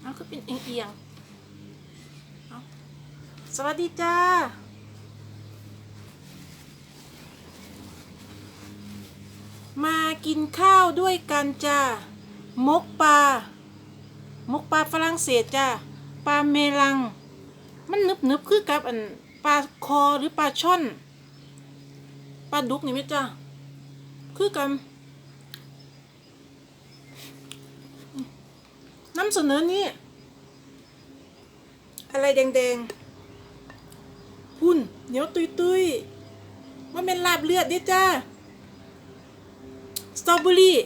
เอาคือเป็นเอียงๆเอาสวัสดีจ้า มากินข้าวด้วยกันจ้ามกปลามกปลาฝรั่งเศสจ้าปลาเมลัง มันนึบนึบๆคือกับอันปลาคอหรือปลาช่อนปลาดุกนี่ไหมจ้าคือกันน้ำเสนอนี่อะไรแดงๆ พุ่นเหนียวตุยๆว่าเป็นลาบเลือดดิจ้า สตรอเบอรี่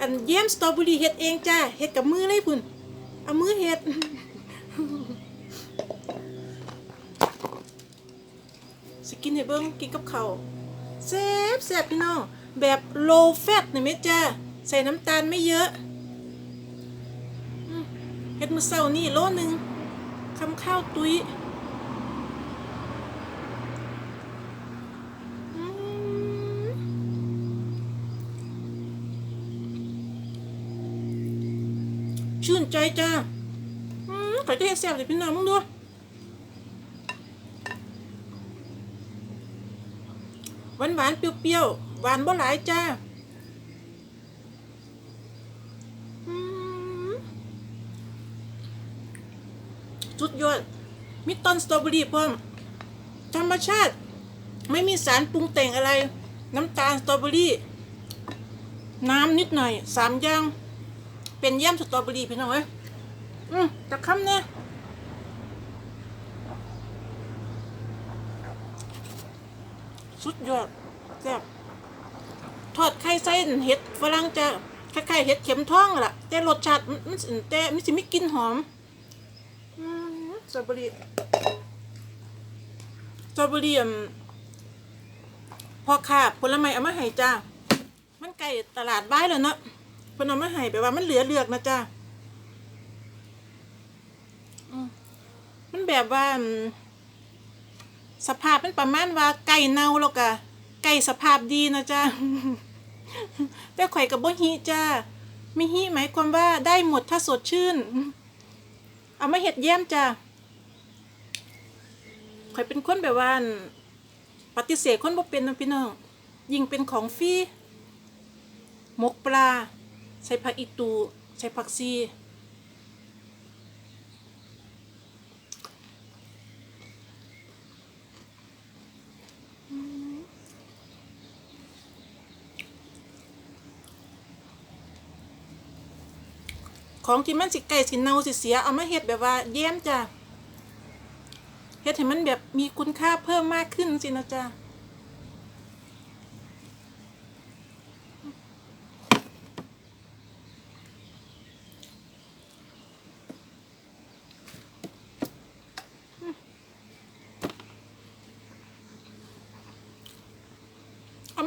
อันเยี่ยมสตรอเบอรี่เฮ็ดเองจ้าเฮ็ดกับมือเลยพุ่นเอามือเฮ็ดสกินให้เบิ้งกินกับข้าวแซ่บแซ่บพี่น้องแบบ low fat นี่ไหมจ้าใส่น้ำตาลไม่เยอะเฮ็ดมือเช้านี่โลนึงคำข้าวตุ้ย ชื่นใจจ้าอืมข่อยก็เฮ็ดแซ่บเลยพี่น้องมึงดูหวานหวานๆเปรี้ยวๆหวานบ่หลายจ้าสุดยอดมีต้นสตรอเบอรี่พร้อมธรรมชาติ ไม่มีสารปรุงแต่งอะไร น้ำตาลสตรอเบอรี่ น้ำนิดหน่อยสามอย่าง เป็นเยี่ยมสตรอเบอรี่พี่น้องเอ้ยอืมจะคำเนี่ยสุดยอดแซ่บทอดไข่ใส่เห็ดฝรั่งจะคล้ายๆเห็ดเข็มทองล่ะ แต่รสชาติมันแต่มันสิไม่กลินหอมอืมสตรอเบอรี่สตรอเบอรี่พอค่ะผลไม้เอามาให้จ้า มันใกล้ตลาดบ้ายแล้วเนาะ พิ่นเอามาให้แปลว่ามันเหลือเลือกนะจ้าอืมมันแบบว่าอืมสภาพมันประมาณว่าไก่เน่าแล้วก็ไก่สภาพดีนะจ้าแต่ข่อยกับบ่ฮิจ้าไม่ฮิหมายความว่าได้หมดถ้าสดชื่น เอามาเห็ดเยี่ยมจ้ะข่อยเป็นคนแบบว่าอั่นปฏิเสธคนบ่เป็นนะพี่น้องยิ่งเป็นของฟรีหมกปลา ใส่ผักอีตูใส่ผักซีของที่มันสิไก่สิเน่าสิเสียเอามาเฮ็ดแบบว่าเยี่ยมจ้ะเฮ็ดให้มันแบบมีคุณค่าเพิ่มมากขึ้นสินะจ๊ะ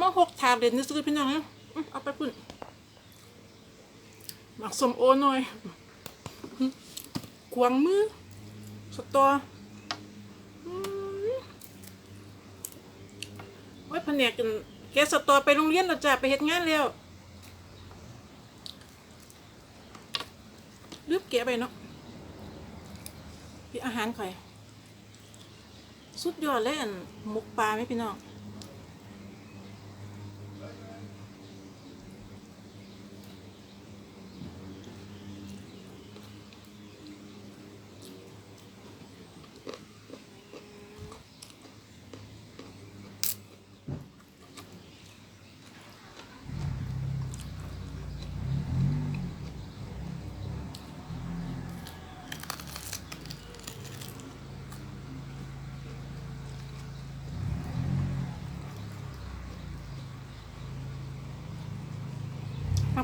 มาหกถาดเด่นนี่ซื้อพี่น้องนะอื้อเอาไปพุ่นหมักสมโอหน่อยกวางมือสตอไว้แผนกกันแกสตอไปโรงเรียนแล้วจ้ะไปเฮ็ดงานแล้วลืบแกไปเนาะพี่อาหารข่อย สุดยอดเลยอันหมกปลาไหมพี่น้อง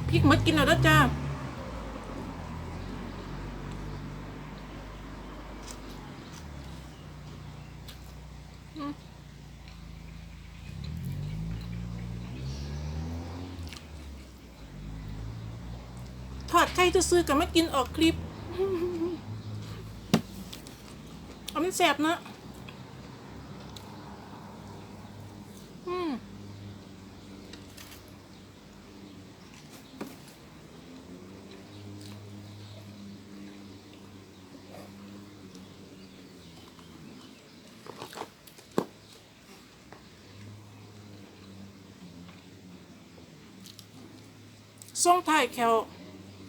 พริกมากินเอาเด้อจ้าอทอดไข่ซื้อกับมากินออกคลิปเอามันแสบนะอืม ส่งถ่ายแขว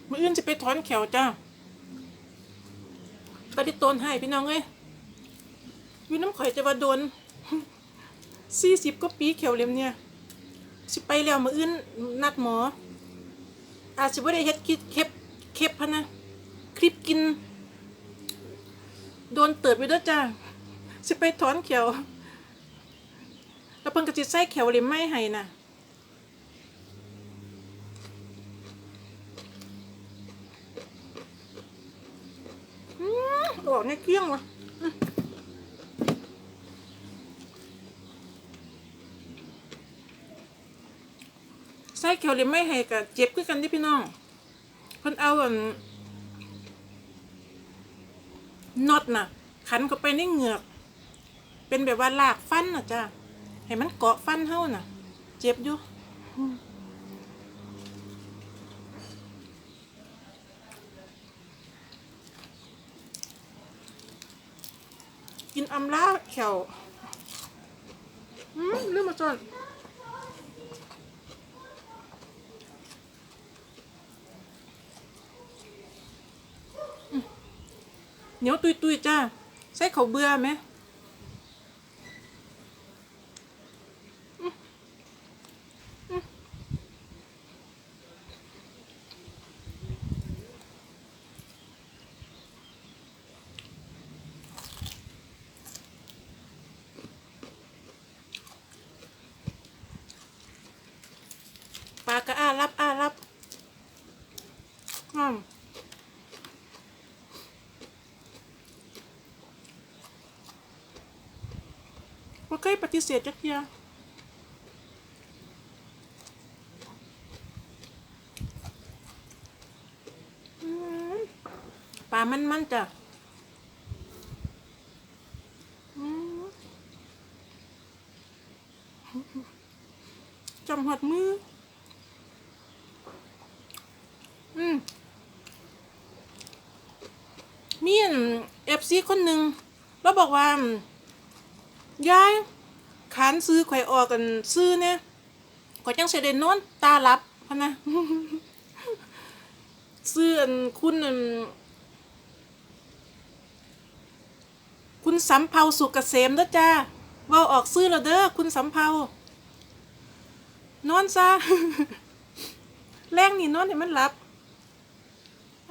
มืออื่นจะไปถอนแขวจ้าตาดิโตนให้พี่น้องเอ้ยอยู่น้ำข่อยจะว่าโดนสี่สิบก็ปีเขียวเล็มเนี่ยสิไปแล้วมาอื่นนัดหมอ อาจจะไม่ได้เฮ็ดคิดเคปเคปพะนะ คลิปกิน โดนเติดไปด้วยจ้าสิไปถอนเขียวแล้วเพิ่นก็สิใส่เขียวเล็มไม่ให้น่ะ อกในเกี้ยงวะใส่เขียวเลยไม่ให้กับเจ็บคือกันที่พี่น้องเพิ่นเอาอันน็อตน่ะ ขันเข้าไปในเหงือก เป็นแบบว่าลากฟันน่ะจ้าให้มันเกาะฟันเฮาน่ะ เจ็บอยู่ กินอำลาเขียวอืมลืมมาจอนเหนียวตุยตุยๆจ้า ใส่เขาวเบื่อไหมอื้ออื้อปลากระอ้ารับอ้ารับอืม ว่าเคยปฏิเสธจักเทียปลามันมันจ้ะอืมจำหัดมือ อืมมีเอฟซีคนหนึ่งแล้วบอกว่า ยายขานซื้อข่อยออกกันซื้อเนี่ยข่อยจังเสด็นนอนตาลับพะนะซื้ออันคุณอันคุณสำเภาสุกเกษมเด้อจ้าว่าออกซื้อแล้วเด้อคุณสำเภานอนซะแรงนี่นอนให้มันหลับ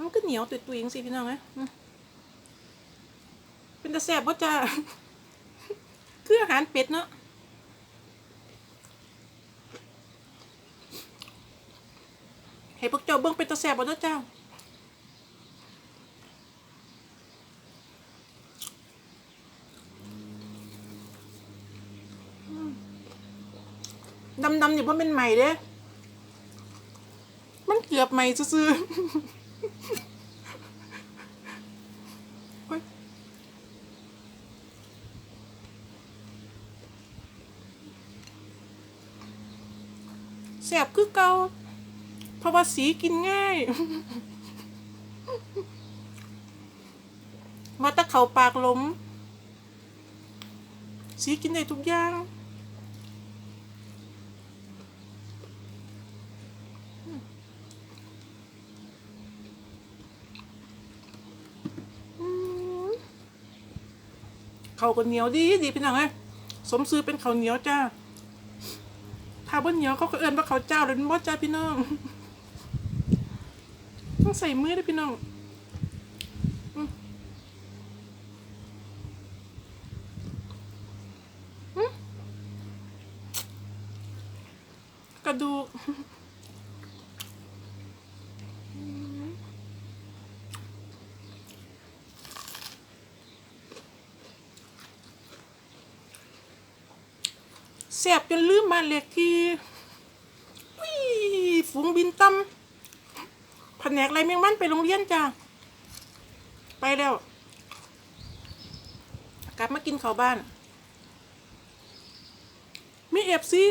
มันก็เหนียวตุยๆจังสิพี่น้องเอ้ยอืมเป็นตาแสบบ่จ้า คืออาหารเป็ดเนาะให้พวกเจ้าเบิ่งเป็นตาแสบบ่เด้อเจ้าดำๆนี่เพราะเป็นใหม่เด้ มันเกือบใหม่ซื่อๆ แสบคือเก่าเพราะว่าสีกินง่ายว่าตะเขาปากหลมสีกินได้ทุกอย่างเขาก็เหนียวดีดีพี่น้องเอ้ยสมซื้อเป็นเขาเหนียวจ้า ข้าบนเหนียวเขาก็เอิ้นว่าเขาเจ้าเลยบ่จ้าพี่น้อง ต้องใส่มือด้วยพี่น้องกระดูก สบจนลืมบ้านเล็กที่ฝูงบินตำพแผนกอะไรแมงมันไปโรงเรียนจ้าไปแล้ว กลับมากินข้าวบ้าน มีเอฟซี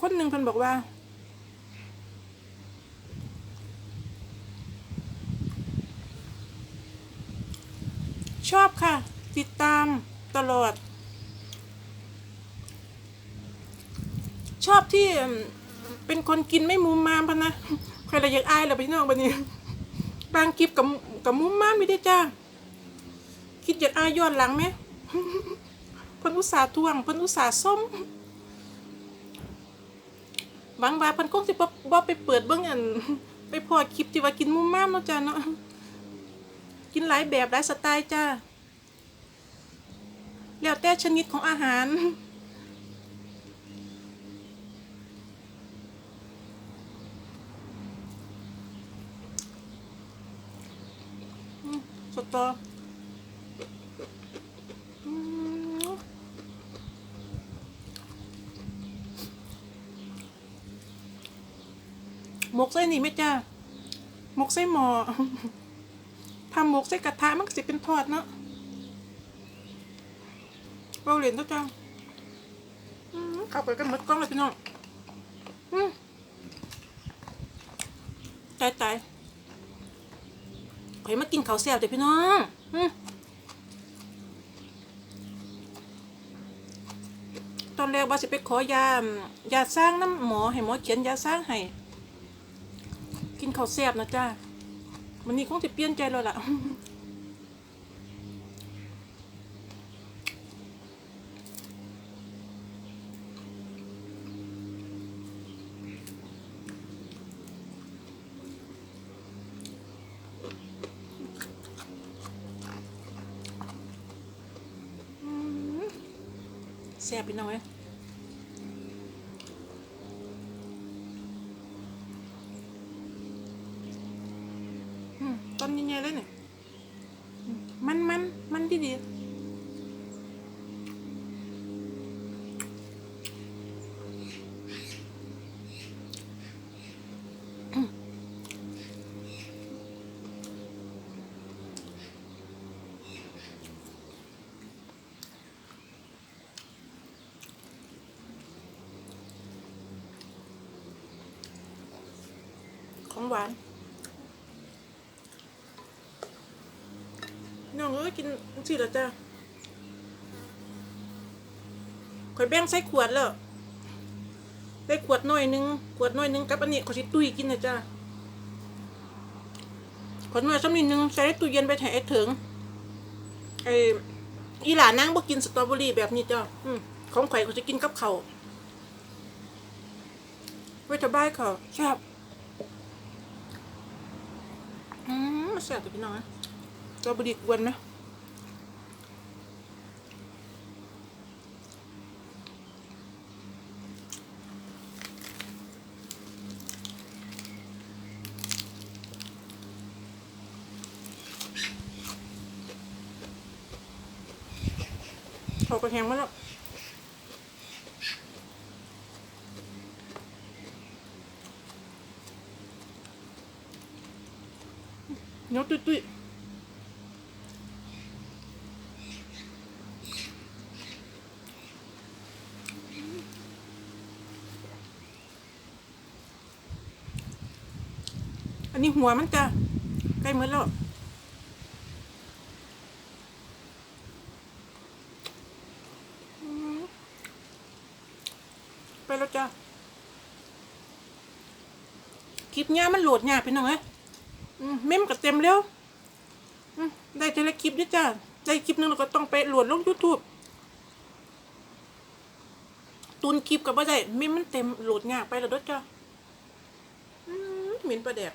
คนหนึ่งเพิ่นบอกว่า ชอบค่ะ ติดตามตลอด ชอบที่เป็นคนกินไม่มุมมามพะนะใครลยอยากอายเรอพี่น้องบันนี้ บางคลิปกับกับมุมมามไม่ได้จ้าคิดอยากอายย้อนหลังไหมเพิ่นอุตส่าห์ทวงเพิ่นอุตส่าห์ส้มบางว่าเพิ่นคงสิบ่บ่ไปเปิดเบิ่งอันไปพอคลิปที่ว่ากินมุมมามเนาะจ้าเนาะกินหลายแบบหลายสไตล์จ้าแล้วแต่ชนิดของอาหาร อื มสตออืมหมกใส่นี่ไหมจ้าหมกใส่หมอทำหมกใส่กระทะมันก็สิเป็นทอดเนาะเราเหรียญตัวจ้าอืมเข้าไปกันหมดกล้องเลยพี่น้องอืมตายตาย ข่อยมากินข้าวแซ่บเดี๋ยวพี่น้องตอนแรกว่าสิไปขอยายาสร้างน้ำหมอให้หมอเขียนยาสร้างให้กินข้าวแซ่บนะจ้าวันนี้คงจะเปลี่ยนใจแล้วล่ะ แซ่บพี่น้องเอ้ยอืมต้นเย็นๆเลยเนี่ยมมันมันมันดีดี ของหวาน น้องเอ้ยกินสิละจ้าข่อยแบ่งใส่ขวดแล้วได้ขวดน่อยหนึง ขวดน่อยหนึงกับอันนี้ขอยสิตุ้ยกินนะจ้าขวดน่อยสักนิดนึงใส่ตู้เย็นไปแถไอ้ถึงไอ้อีหลานั่งบ่กินสตรอเบอรี่แบบนี้จ้าอืมของข่อยเขาจะกินกับเขาไว้ทบายเขาชอบ อื มมาแซ่บตัวพี่น้องนะเราบดีกวนไหมเขากระแหงมาแล้ว เนียวตุ้ยตุ้ยอันนี้หัวมันจะใกล้หมดแล้วไปแล้วจ้าคลิปเนี้ยมันโหลดยากพี่น้องเอ้ยอืม เมมก็เต็มแล้วได้แต่ละคลิปด้วยจ้าได้คลิปหนึงเราก็ต้องไปโหลดลง YouTube ตุนคลิปกับว่าได้เมมมันเต็มโหลดยากไปแล้วด้วยจ้าอืมเหม็นประแดก